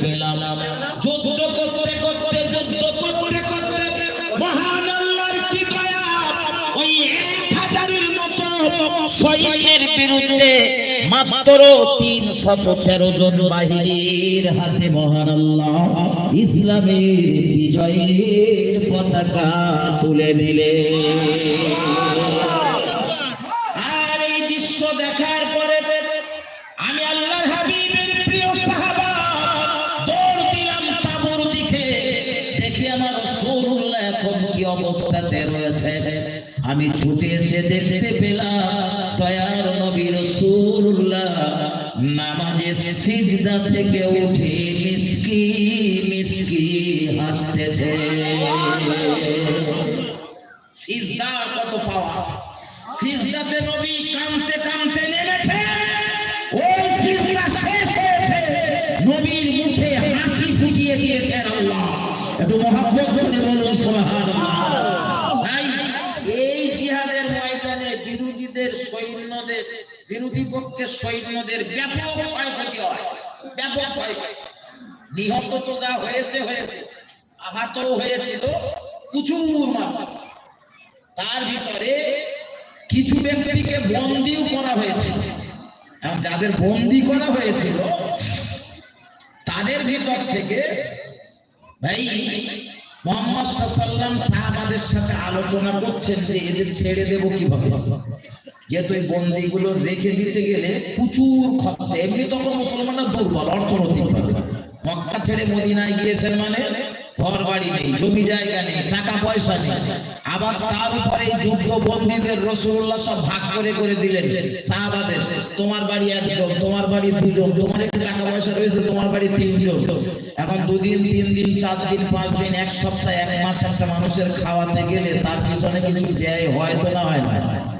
পেলাম। সৈন্যের বিরুদ্ধে মাত্র তিন শত তেরো জন বাহিনীর হাতে মহান ইসলামের বিজয়ের পতাকা তুলে দিলে এসে দেখতে পেলাম দয়ার নবী নামাজে সিজদা থেকে উঠে মিসকি মিসকি হাসতেছে। সিজদা কত পাওয়া? সিজদাতে নবী বিরোধী সৈন্যদের ব্যাপক ক্ষয়ক্ষতি হয়, ব্যাপক নিহত তো যা হয়েছে হয়েছে। আহতও হয়েছিল প্রচুর মানুষ। তার ভিতরে কিছু ব্যক্তিকে বন্দিও করা হয়েছে। যাদের বন্দি করা হয়েছিল, তাদের ভিতর থেকে ভাই মোহাম্মদ সাহাবাদের সাথে আলোচনা করছেন যে এদের ছেড়ে দেব কীভাবে? যেহেতু এই বন্দিগুলো রেখে দিতে গেলে প্রচুর খরচা। এমনি তখন মুসলমানরা দুর্বল অর্থনৈতিকভাবে মক্কা ছেড়ে মদিনায় গিয়েছেন মানে ঘর বাড়ি নেই, জমি জায়গা নেই, টাকা পয়সা নেই। আবার তার উপরে যুদ্ধ বন্দীদের রসুল্লাহ সব ভাগ করে করে দিলেন। সাহাবাদের, তোমার বাড়ি একজন, তোমার বাড়ি দুজন, তোমার একটু টাকা পয়সা রয়েছে, তোমার বাড়ি তিনজন। এখন দুদিন, তিন দিন, চার দিন, পাঁচ দিন, এক সপ্তাহ, এক মাস একটা মানুষের খাওয়াতে গেলে তার পিছনে কিছু ব্যয় হয় তো না হয় না?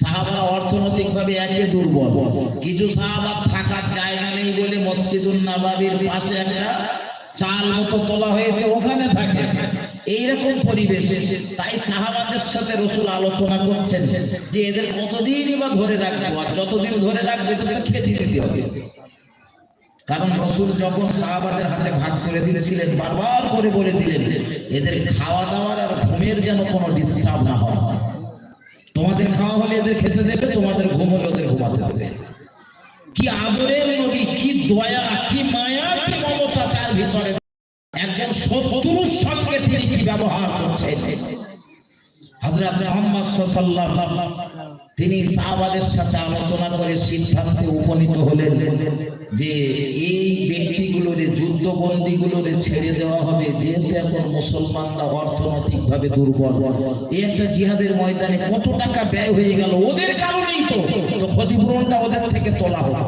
সাহাবারা অর্থনৈতিক ভাবে একে দুর্বল। কিছু সাহাবা থাকার জায়গা নেই বলে মসজিদুল নাবাবির পাশে একটা চাল মতো তোলা হয়েছে, ওখানে থাকে। এইরকম পরিবেশে। তাই সাহাবাদের সাথে রসুল আলোচনা করছেন যে এদের কতদিনই বা ধরে রাখব, আর যতদিন ধরে রাখবে তাদের খেতে দিতে হবে। কারণ রসুল যখন সাহাবাদের হাতে ভাগ করে দিয়েছিলেন বারবার করে বলে দিলেন, এদের খাওয়া দাওয়ার আর ঘুমের যেন কোনো ডিস্টার্ব না হয়। তোমাদের খাওয়া হলে এদের খেতে দেবে, তোমাদের ঘুম হলে ওদের ঘুমাতে দেবে। কি আদরের নবী, কি দয়া, কি মায়া, কি মমতা তার ভিতরে। একজন শত্রুর সঙ্গে তিনি কি ব্যবহার করছে হযরত মোহাম্মদ সাল্লাল্লাহু তিনি সাহাবাদের সাথে আলোচনা করে সিদ্ধান্তে উপনীত হলেন যে এই ব্যক্তিগুলোর, যুদ্ধবন্দীগুলোর ছেড়ে দেওয়া হবে। যেহেতু এখন মুসলমানরা অর্থনৈতিকভাবে দুর্বল, এই একটা জিহাদের ময়দানে কত টাকা ব্যয় হয়ে গেল ওদের কারণেই তো। তো ক্ষতিপূরণটা ওদের থেকে তোলা হলো।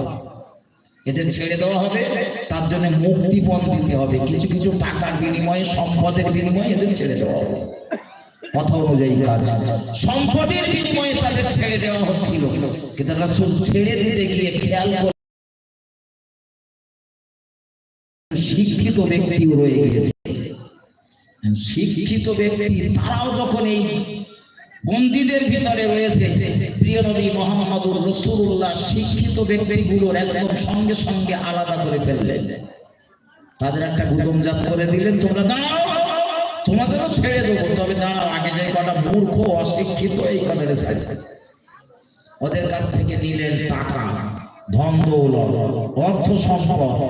এদের ছেড়ে দেওয়া হবে, তার জন্য মুক্তিপণ দিতে হবে। কিছু কিছু টাকার বিনিময়ে, সম্পদের বিনিময়ে এদের ছেড়ে দেওয়া হবে। কথা অনুযায়ী কাজ। সম্পদের বিনিময়ে তাদের ছেড়ে দেওয়া হচ্ছিল। কিন্তু রাসূল ছেড়ে দিতে গিয়ে খেয়াল শিক্ষিত ব্যক্তিও রয়ে গিয়েছে। শিক্ষিত ব্যক্তি, তারাও যখন এই বন্দীদের ভিতরে রয়েছে, প্রিয় নবী মোহাম্মদুর রসুল্লাহ শিক্ষিত ব্যক্তিগুলোর একদম সঙ্গে সঙ্গে আলাদা করে ফেললেন। তাদের একটা গুদম জাত করে দিলেন, তোমরা দাঁড়াও তোমাদেরও ছেড়ে দেবো, তবে দাঁড়াও, আগে যে কটা মূর্খ, অশিক্ষিত, এই কটা রেখে ওদের কাছ থেকে নিলেন টাকা, ধন দৌলত, অর্থ সম্পদ।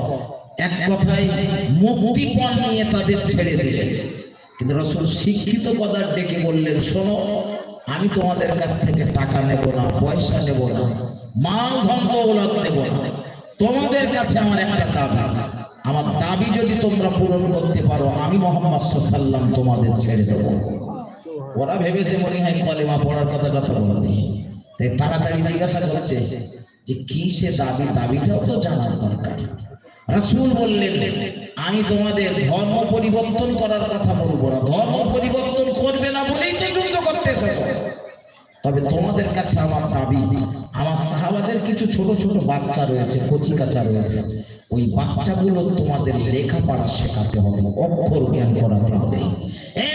এক কথায় মুক্তিপণ নিয়ে তাদের ছেড়ে দিলেন। কিন্তু রসুল শিক্ষিত পদার ডেকে বললেন, শোনো, আমি তোমাদের কাছ থেকে টাকা নেব না, পয়সা নেব না, মাল ধন দৌলত নেব না। তোমাদের কাছে আমার একটা দাবি। আমার দাবি যদি তোমরা পূরণ করতে পারো, আমি মোহাম্মদ সাল্লাম তোমাদের ছেড়ে দেবো। ওরা ভেবেছে মনে হয় কলেমা পড়ার কথা কথা বলেনি তাই তাড়াতাড়ি জিজ্ঞাসা করছে যে কি সে দাবি? দাবিটাও তো জানার দরকার। রাসূল বললেন, আমি তোমাদের ধর্ম পরিবর্তন করার কথা বলব না। ধর্ম পরিবর্তন করবে না বলেই তো যুদ্ধ করতে এসেছ। তবে তোমাদের কাছে আমার দাবি আমার সাহাবাদের কিছু ছোট ছোট বাচ্চা রয়েছে কচি কাচা রয়েছে। ওই বাচ্চাগুলো তোমাদের লেখাপড়া শেখাতে হবে অক্ষর জ্ঞান করাতে হবে।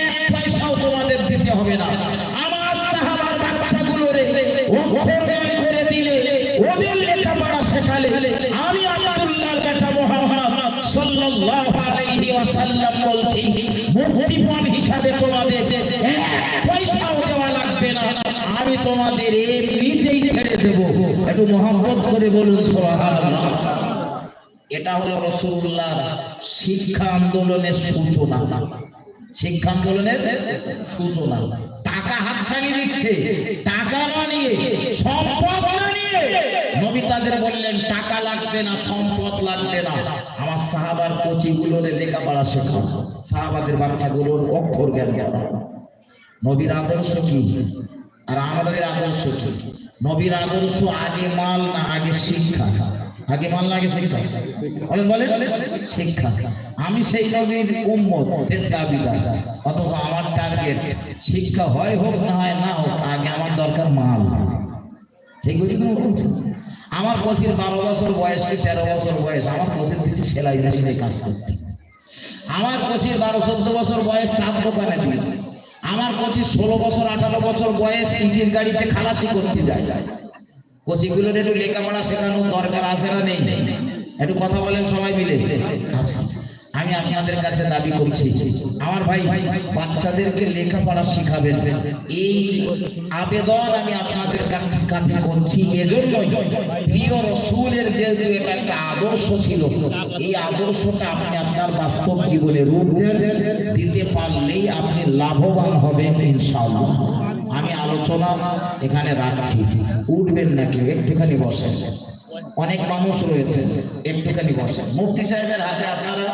এক পয়সাও তোমাদের দিতে হবে না। আমার সাহাবার বাচ্চাগুলো অক্ষর জ্ঞান করে দিলে ওদের লেখাপড়া শেখালে আমি তোমাদের এমনিতেই ছেড়ে দেব। একটু মোহাম্মত করে বলুন এটা হলো রসুল্লাহ শিক্ষা আন্দোলনের সূচনা। শিক্ষা আন্দোলনের সূচনা। টাকা হাতছানি দিচ্ছে, টাকা না নিয়ে, সম্পদ নিয়ে। নবী তাদের বললেন, টাকা লাগবে না, সম্পদ লাগবে না। আমার সাহাবার কচিগুলোর লেখাপড়া শেখাও। সাহাবাদের বাচ্চাগুলোর অক্ষর জ্ঞান জ্ঞান। নবীর আদর্শ কি? আর আমাদের আদর্শ কি? নবীর আদর্শ আগে মাল না আগে শিক্ষা? আগে মাল না আগে শিক্ষা? বলেন শিক্ষা। আমি সেই নবীর উম্মত, এর দাবিদার। অথচ আমার টার্গেট শিক্ষা হয় হোক না হয় না হোক, আগে আমার দরকার মাল। ঠিক আমার কচির বারো বছর বয়স কি তেরো বছর বয়স? আমার কচির দিচ্ছে সেলাই মেশিনে কাজ করতে। আমার কচির বারো চোদ্দ বছর বয়স চাঁদ দোকানে দিয়েছে। আমার পঁচিশ ষোলো বছর, আঠারো বছর বয়স, ইঞ্জিন গাড়িতে খালাসি করতে যায়। কচিগুলোর একটু লেখাপড়া শেখানোর দরকার আছে না নেই? একটু কথা বলেন সবাই মিলে। আছে। আমি আপনাদের কাছে দাবি করছি, আমার ভাই বাচ্চাদেরকে লেখাপড়া শিখাবেন। এই আবেদন আমি আপনাদের কাছে করছি, এজন্যই প্রিয় রসুলের এটা একটা আদর্শ ছিল, এই আদর্শটা আপনি আপনার বাস্তব জীবনে রূপ দিতে পারলেই আপনি লাভবান হবেন ইনশাআল্লাহ। আমি আলোচনা এখানে রাখছি, উঠবেন না কেউ, একটুখানি বসেন। অনেক মানুষ রয়েছে, একটুখানি বসেন। মুফতি সাহেবের হাতে আপনারা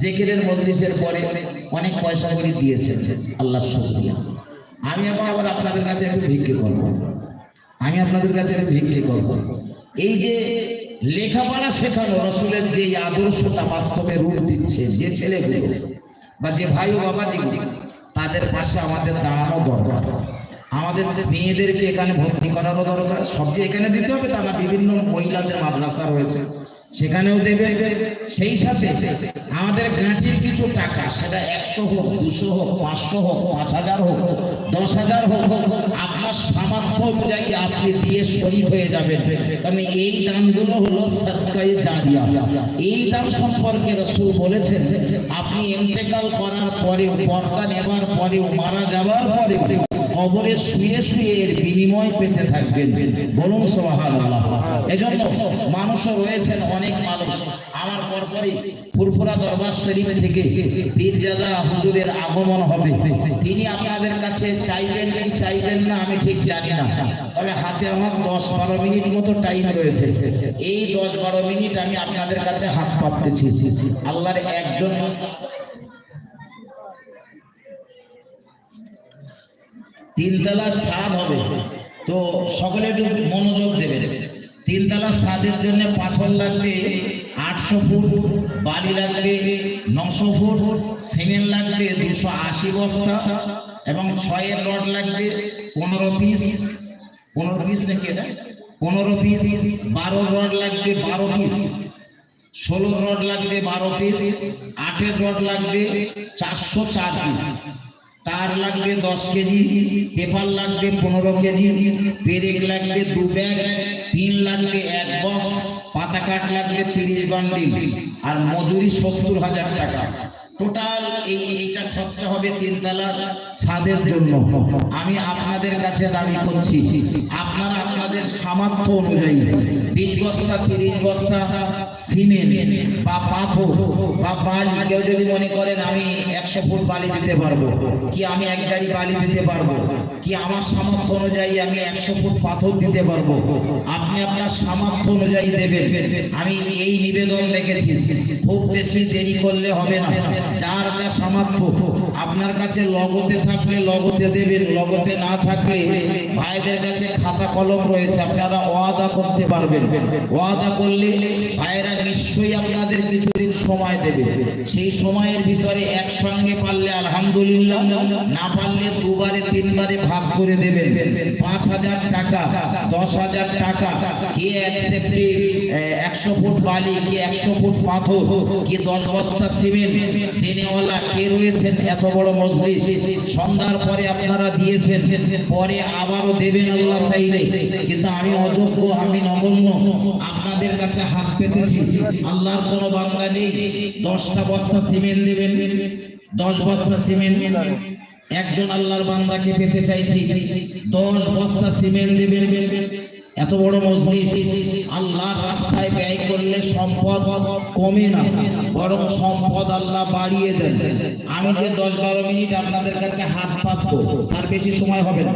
জেকেরের মজলিসের পরে অনেক পয়সা করে দিয়েছেন। আল্লাহ শুকরিয়া। আমি এখন আবার আপনাদের কাছে একটু ভিক্ষে করব। আমি আপনাদের কাছে একটু ভিক্ষে করব। এই যে লেখাপড়া শেখানো রসুলের যে আদর্শটা বাস্তবে রূপ দিচ্ছে যে ছেলেগুলো বা যে ভাই ও বাবাজি তাদের পাশে আমাদের দাঁড়ানো দরকার। আমাদের যে মেয়েদেরকে এখানে ভর্তি করানো দরকার। সবচেয়ে এখানে দিতে হবে তা না, বিভিন্ন মহিলাদের মাদ্রাসা রয়েছে। সেখানেও দেবে। সেই সাথে আমাদের গাঁটির কিছু টাকা, সেটা একশো হোক, দুশো হোক, পাঁচশো হোক, পাঁচ হাজার হোক, দশ হাজার হোক, আপনার সামর্থ্য অনুযায়ী আপনি দিয়ে শরীর হয়ে যাবেন। কারণ এই দানগুলো হলো সৎকায়ে জারিয়া। এই দান সম্পর্কে রসুল বলেছেন, আপনি ইন্তেকাল করার পরেও, পর্দা নেবার পরেও, মারা যাওয়ার পরেও কবরে শুয়ে শুয়ে এর বিনিময় পেতে থাকবেন। বলুন সোহান এজন্য মানুষও রয়েছেন অনেক মানুষ। আমার পরপরই ফুরফুরা দরবার শরীফ থেকে পীরজাদা হুজুরের আগমন হবে। তিনি আপনাদের কাছে চাইবেন কি চাইবেন না, আমি ঠিক জানি না। তবে হাতে আমার দশ বারো মিনিট মতো টাইম রয়েছে। এই দশ বারো মিনিট আমি আপনাদের কাছে হাত পাততেছি। আল্লাহর একজন তিনতলা ছাদ হবে। তো সকলে একটু মনোযোগ দেবে। তিনতলা ছাদের জন্য পাথর লাগবে আটশো ফুট, বালি লাগবে নশো ফুট, সিমেন্ট লাগবে দুশো আশি বস্তা এবং ছয়ের রড লাগবে পনেরো পিস। পনেরো পিস নাকি এটা? পনেরো পিস, বারো রড লাগবে বারো পিস। ষোলো রড লাগবে বারো পিস, আটের রড লাগবে চারশো চার পিস। তার লাগবে দশ কেজি, পেপার লাগবে পনেরো কেজি, পেরেক লাগবে দু ব্যাগ পিন লাগবে এক বক্স, পাতা কাঠ লাগবে তিরিশ বান্ডিল, আর মজুরি সত্তর হাজার টাকা। টোটাল এই এইটা খরচা হবে তিনতলার ছাদের জন্য। আমি আপনাদের কাছে দাবি করছি, আপনারা আপনাদের সামর্থ্য অনুযায়ী বিশ বস্তা, তিরিশ বস্তা, সিমেন্ট বা পাথর বা বালি, কেউ যদি মনে করেন আমি একশো ফুট বালি দিতে পারব? কি আমি এক গাড়ি বালি দিতে পারব? কি আমার সামর্থ্য অনুযায়ী আমি একশো ফুট পাথর দিতে পারব? আপনি আপনার সামর্থ্য অনুযায়ী দেবেন। আমি এই নিবেদন রেখেছি। খুব বেশি দেরি করলে হবে না। যার যা সামর্থ্য আপনার কাছে লগতে থাকলে লগতে দেবেন, লগতে না থাকলে ভাইদের কাছে খাতা কলম রয়েছে, আপনারা ওয়াদা করতে পারবেন। ওয়াদা করলে ভাইরা নিশ্চয়ই আপনাদের কিছুদিন সময় দেবে। সেই সময়ের ভিতরে একসঙ্গে পারলে আলহামদুলিল্লাহ, না পারলে দুবারে, তিনবারে ভাগ করে দেবেন। পাঁচ হাজার টাকা, দশ হাজার টাকা, কে এক সেফটি একশো ফুট বালি, কি একশো ফুট পাথর, কি দশ বস্তা সিমেন্ট, দেনেওয়ালা কে রয়েছেন এত বড় মজলিস। সন্ধ্যার পরে আপনারা দিয়েছেন। পরে আবারও দেবেন আল্লাহ চাইলে। কিন্তু আমি অযোগ্য, আমি নগণ্য। আপনাদের কাছে হাত পেতেছি। আল্লাহর কোনো বাংলা নেই। দশটা বস্তা সিমেন্ট দেবেন। দশ বস্তা সিমেন্ট। একজন আল্লাহর বান্দাকে পেতে চাইছি। দশ বস্তা সিমেন্ট দেবেন। এত বড় মজলিস আল্লাহর রাস্তায় ব্যয় করলে সম্পদ কমে না, বরং সম্পদ আল্লাহ বাড়িয়ে দেন। আমি যে দশ বারো মিনিট আপনাদের কাছে হাত পাতবো, তার বেশি সময় হবে না।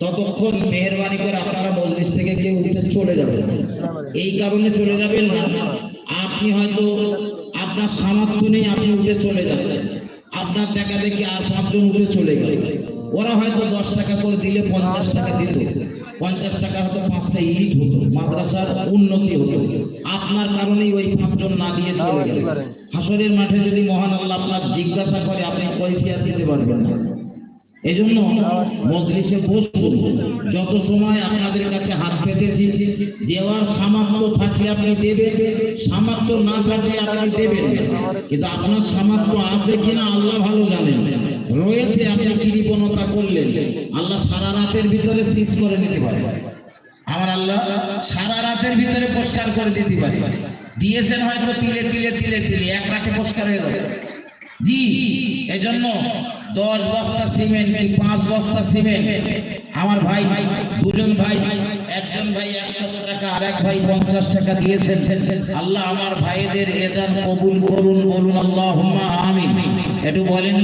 ততক্ষণ মেহরবানি করে আপনারা মজলিস থেকে কেউ উঠে চলে যাবেন। এই কারণে চলে যাবেন না। আপনি হয়তো আপনার সামর্থ্য নেই, আপনি উঠে চলে যাচ্ছেন। আপনার দেখা দেখি আর পাঁচজন উঠে চলে গেল। ওরা হয়তো দশ টাকা করে দিলে পঞ্চাশ টাকা দিত। পঞ্চাশ টাকা হয়তো পাঁচটা ইট হতো মাদ্রাসার উন্নতি হতো। আপনার কারণেই ওই পাঁচজন না দিয়ে চলে গেল। হাসরের মাঠে যদি মহান আল্লাহ আপনার জিজ্ঞাসা করে আপনি কৈফিয়াত দিতে পারবেন না? এজন্য মজলিসে বসুন। যত সময় আপনাদের কাছে হাত পেতেছি দেওয়ার সামর্থ্য থাকলে আপনি দেবেন সামর্থ্য না থাকলে আপনি দেবেন কিন্তু আপনার সামর্থ্য আছে কিনা আল্লাহ ভালো জানেন। রয়েছে, আপনি কৃপণতা করলেন? আল্লাহ সারা রাতের ভিতরে সিজ করে নিতে পারে। আমার আল্লাহ সারা রাতের ভিতরে পরিষ্কার করে দিতে পারে। দিয়েছেন হয়তো তিলে তিলে তিলে তিলে, এক রাতে পরিষ্কার হয়ে যাবে। জি, এজন্য দশ বস্তা সিমেন্ট বস্তা সিমেন্ট? আমার ভাই, দুজন ভাই, একজন ভাই একশো টাকা ভাই পঞ্চাশ টাকা দিয়েছেন। আল্লাহ আমার ভাইদের এদান কবুল করুন, বলুন একটু বলেন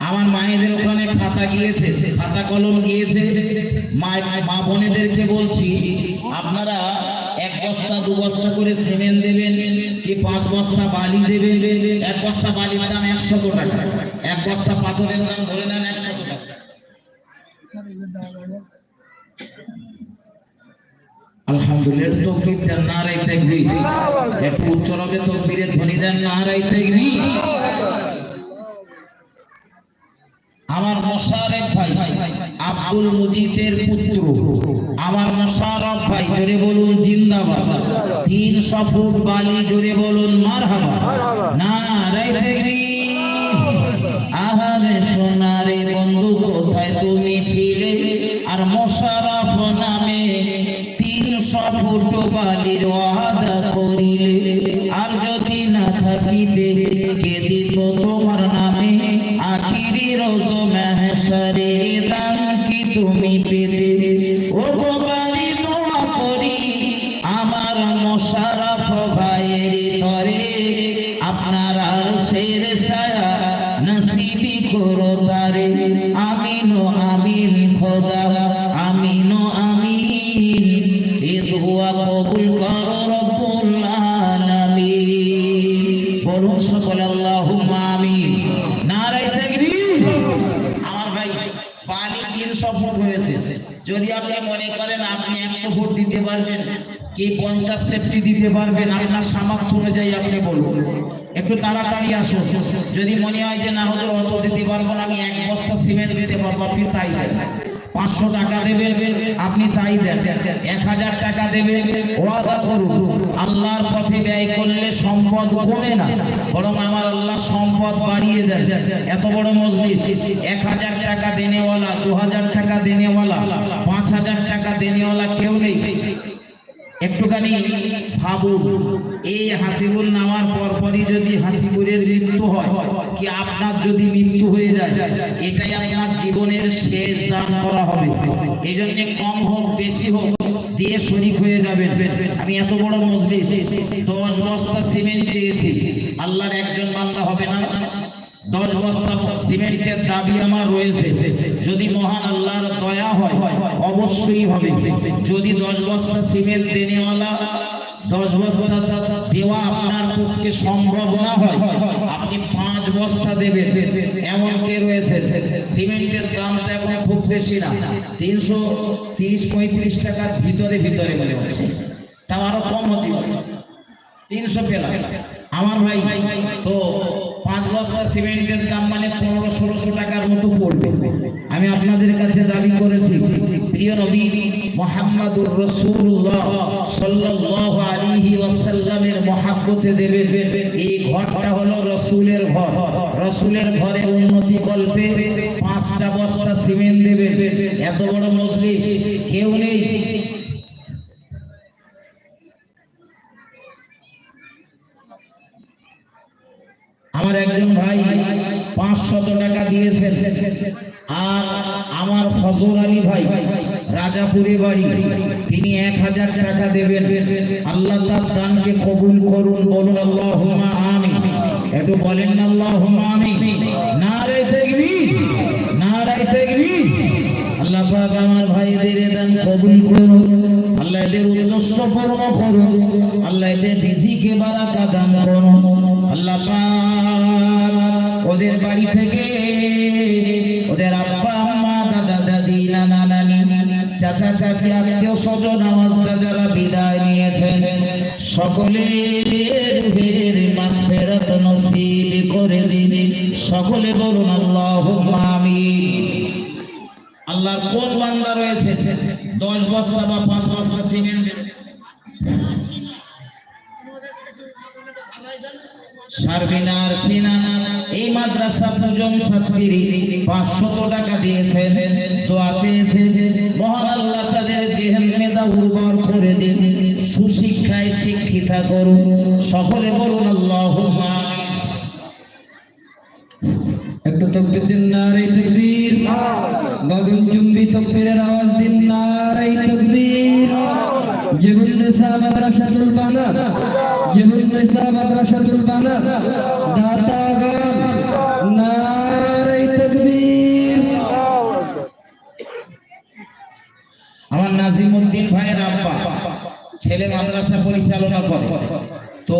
আমার মায়েদের ওখানে খাতা গিয়েছে, খাতা কলম গিয়েছে। মা বোনেদেরকে বলছি, আপনারা বস্তা, দু বস্তা করে সিমেন্ট দেবেন, কি পাঁচ বস্তা বালি দেবেন, এক বস্তা বালির দাম একশো টাকা, এক বস্তা পাথরের দাম ধরে নেন একশো টাকা। আলহামদুলিল্লাহ দেন আমার ভাই, আব্দুল মুজিদের পুত্র, আমার মোশারফ ভাই জোরে বলুন জিন্দাবাদ তিনশো ফুট বালি জোরে বলুন মারহাবা। না রে তারে আমিন আমিন খোদা, আমিন আমিন। এ দোয়া কবুল করো রব্বুল আলামিন। বলুন সকলে আল্লাহুম্মা আমিন। নারায়ে তাকবীর। আমার ভাই পানি তিনশো ফুট হয়েছে। যদি আপনি মনে করেন আপনি একশো ফুট দিতে পারবেন, কি পঞ্চাশ সেফটি দিতে পারবেন, আপনার সামর্থ্য অনুযায়ী আপনি বলুন। একটু তাড়াতাড়ি আসো। যদি মনে হয় যে না, হজুর, অত দিতে পারব না, আমি এক বস্তা সিমেন্ট দিতে পারব, আপনি তাই দেন। পাঁচশো টাকা দেবেন, আপনি তাই দেন। এক হাজার টাকা দেবেন, ওয়াদা করুন। আল্লাহর পথে ব্যয় করলে সম্পদ কমে না, বরং আমার আল্লাহ সম্পদ বাড়িয়ে দেন। এত বড় মজলিস, এক হাজার টাকা দেনেওয়ালা, দু হাজার টাকা দেনেওয়ালা, পাঁচ হাজার টাকা দেনেওয়ালা কেউ নেই। একটুখানি ভাবুন। এই হাসিবুল নামার পরপরই যদি হাসিবুলের মৃত্যু হয়, কি আপনার যদি মৃত্যু হয়ে যায়? এটাই আপনার জীবনের শেষ দান করা হবে। এই জন্য কম হোক, বেশি হোক, দিয়ে শরিক হয়ে যাবেন। আমি এত বড় মজলিস, দশ বস্তা সিমেন্ট চেয়েছি। আল্লাহর একজন বান্দা হবে না? দশ বস্তা সিমেন্টের দাবি আমার রয়েছে। যদি মহান আল্লাহর দয়া হয়, অবশ্যই হবে। যদি দশ বস্তা সিমেন্ট দেনেওয়ালা দশ বস্তা দেওয়া আপনার পক্ষে সম্ভব না হয়, আপনি পাঁচ বস্তা দেবেন। এমন কে রয়েছে, সিমেন্টের দামটা এখন খুব বেশি না। তিনশো তিরিশ পঁয়ত্রিশ টাকার ভিতরে ভিতরে মনে হচ্ছে। তাও আরও কম হতে পারে তিনশো পেলাস। আমার ভাই, তো পাঁচ বস্তা সিমেন্টের দাম মানে পনেরো, ষোলোশো টাকার মতো পড়বে। আমি আপনাদের কাছে দাবি করেছি, প্রিয় নবী মোহাম্মদুর রসুল্লাহ সাল্লাল্লাহু আলাইহি ওয়াসাল্লামের মহাব্বতে দেবে, এই ঘরটা হলো রসুলের ঘর। রসুলের ঘরে উন্নতি কল্পে পাঁচটা বস্তা সিমেন্ট দেবে। এত বড় মজলিস, কেউ নেই। আমার একজন ভাই পাঁচশত টাকা দিয়েছেন। আর আমার ফজল আলী ভাই, রাজাপুরে বাড়ি, তিনি এক হাজার টাকা দেবেন। আল্লাহ তার দানকে কবুল করুন, বলুন আল্লাহ হুমা আমি একটু বলেন না আল্লাহ আমি নারে দেখবি নারাই দেখবি আল্লাহ পাক আমার ভাইদের দান কবুল করুন, আল্লাহ এদের উদ্দেশ্য পূর্ণ করুন, আল্লাহ এদের রিজিকে বারাকা দান করুন। আল্লাহ পাক ওদের বাড়ি থেকে ওদের আব্বা, আম্মা, দাদা, দাদি, নানা, নানি, চাচা, চাচি, আত্মীয় স্বজন আমার যারা বিদায় নিয়েছেন সকলের নসিব করে দিন। সকলে বলুন, আল্লাহুম্মা আমিন। কোন বান্দা রয়েছে? দশ বস্তা বা পাঁচ বস্তা সিমেন্ট দেবে? সারবিনার সিনা এই মাদ্রাসা সুজম ছাত্রী পাঁচশত টাকা দিয়েছে দোয়া চেয়েছে মহান আল্লাহ তাদের জেহেন মেধা উর্বর করে দিন। সুশিক্ষায় শিক্ষিতা করুন। সকলে বলুন আল্লাহ একটু তকবির দিন নারে তকবীর। গগন চুম্বি তকবীরের আওয়াজ দিন নারে তকবীর। জীবন নেশা মাদ্রাসাতুল বানাত জীবন নেশা মাদ্রাসাতুল ভাইয়ের আব্বা, ছেলে মাদ্রাসা পরিচালনা করে। তো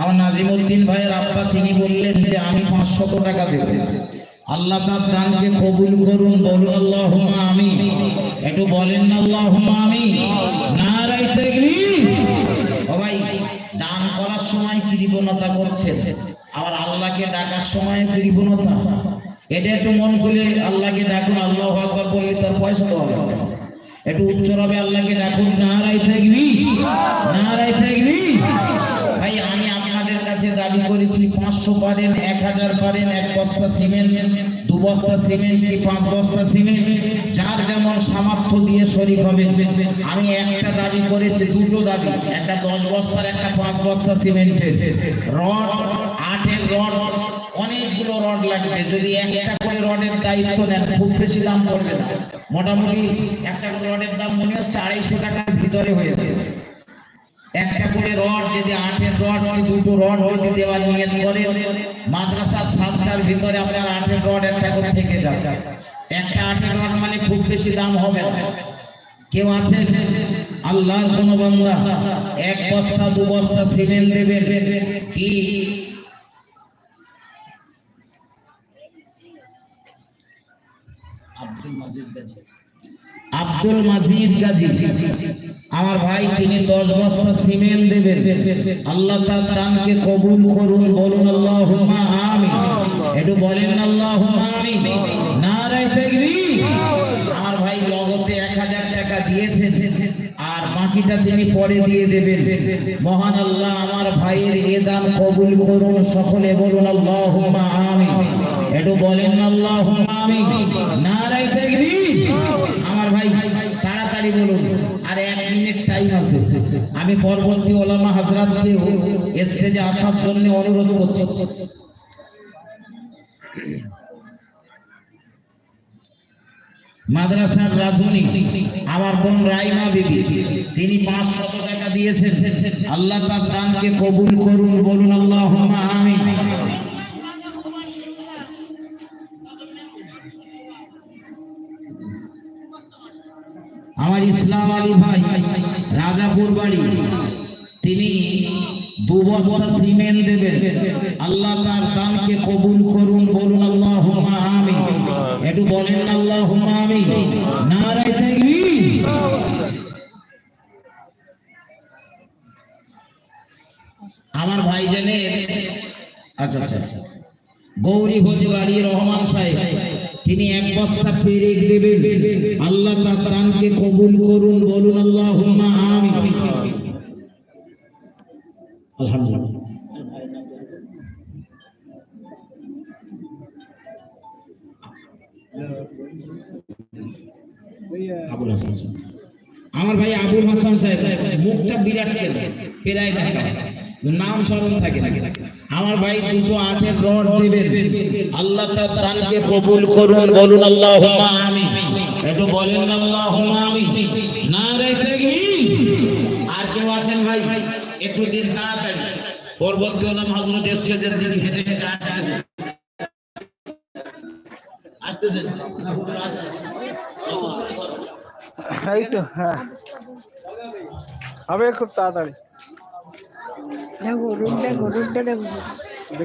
আমার নাজিম উদ্দিন ভাইয়ের আব্বা, তিনি বললেন যে, আমি পাঁচশত টাকা দেব। আল্লাহ তার দানকে কবুল করুন, বলুন আল্লাহ আমি একটু বলেন না আল্লাহ আমি ও ভাই দান করার সময় কৃপণতা করছেন আবার আল্লাহকে ডাকার সময় কৃপণতা। এটা একটু মন খুলে আল্লাহকে ডাকুন, আল্লাহ আকবার বললে তার পয়সা তো হবে। একটু উচ্চ রবে আল্লাহকে ডাকুন নারাই থাকবি নারাই থাকবি। ভাই, আমি আপনাদের কাছে দাবি করেছি, পাঁচশো পারেন, এক হাজার পারেন, এক বস্তা সিমেন্ট, দু বস্তা সিমেন্ট কি পাঁচ বস্তা সিমেন্ট? যার যেমন সামর্থ্য দিয়ে শরীর হবে। আমি একটা দাবি করেছি, দুটো দাবি, একটা দশ বস্তার, একটা পাঁচ বস্তা সিমেন্টের। রড, আটের রড, অনেকগুলো রড লাগবে। যদি একটা করে রডের দায়িত্ব নেন, খুব বেশি দাম পড়বে না। মোটামুটি একটা রডের দাম মনে হচ্ছে আড়াইশো টাকার ভিতরে হয়ে যাবে। একটা করে রড যদি আটের রড কি দুটো রড যদি দেওয়ার নিয়ত করে, মাদ্রাসার সাতটার ভিতরে আপনার আটের রড একটা করে থেকে যাবে। একটা আটের রড মানে খুব বেশি দাম হবে কেউ আছে? আল্লাহর কোন বান্দা এক বস্তা, দু বস্তা সিমেন্ট দেবে কি? আব্দুল মাজিদ আব্দুল মাজিদ গাজী। আমার ভাই তিনি দশ বস্তা সিমেন্ট দেবেন। আল্লাহ তার দানকে কবুল করুন বলুন আল্লাহ আমিন। একটু বলেন আল্লাহ নারায় তাকবীর। আমার ভাই লগতে এক হাজার টাকা দিয়েছে আর বাকিটা তিনি পরে দিয়ে দেবেন। মহান আল্লাহ আমার ভাইয়ের এ দান কবুল করুন সকলে বলুন আল্লাহ আমিন। একটু বলেন আল্লাহ আমার ভাই তাড়াতাড়ি বলুন। আর এক মিনিট টাইম আছে। আমি পরবর্তী ওলামা হাজরাতকে স্টেজে আসার জন্য অনুরোধ করছি। মাদ্রাসার রাধুনি, আমার বোন রাইমা বিবি, তিনি পাঁচশত টাকা দিয়েছেন। আল্লাহ তার দানকে কবুল করুন, বলুন আল্লাহ আমিন। আমার ইসলাম আলী ভাই, রাজাপুর বাড়ি, তিনি দু বস্তা সিমেন্ট দেবেন। আল্লাহ তার দানকে কবুল করুন, বলুন আল্লাহ আমি একটু বলেন আল্লাহ আমি নারায় আমার ভাই জানেন আচ্ছা আচ্ছা আচ্ছা। গৌরী ভোজবাড়ি রহমান সাহেব। তিনি এক বস্তা পেরেক দেবেন। আল্লাহ দানকে কবুল করুন, বলুন আল্লাহ আলহামদুলিল্লাহ। আমার ভাই আবুল হাসান সাহেব, মুখটা বিরাট ছেলে প্রায় নাম স্মরণ থাকে আমার ভাই দুটো আটের রড দেবেন। আল্লাহ তার দানকে কবুল করুন বলুন আল্লাহ আমি একটু বলেন আল্লাহ আমি না রে আর কেউ আছেন ভাই? একটু দিন তাড়াতাড়ি। পরবর্তী নাম হজরত এসেছেন দিন হেঁটে হেঁটে না, হুজুর এই তো হ্যাঁ। হবে খুব তাড়াতাড়ি। দেখো রূপ দেখো রূপটা দেখো দেখি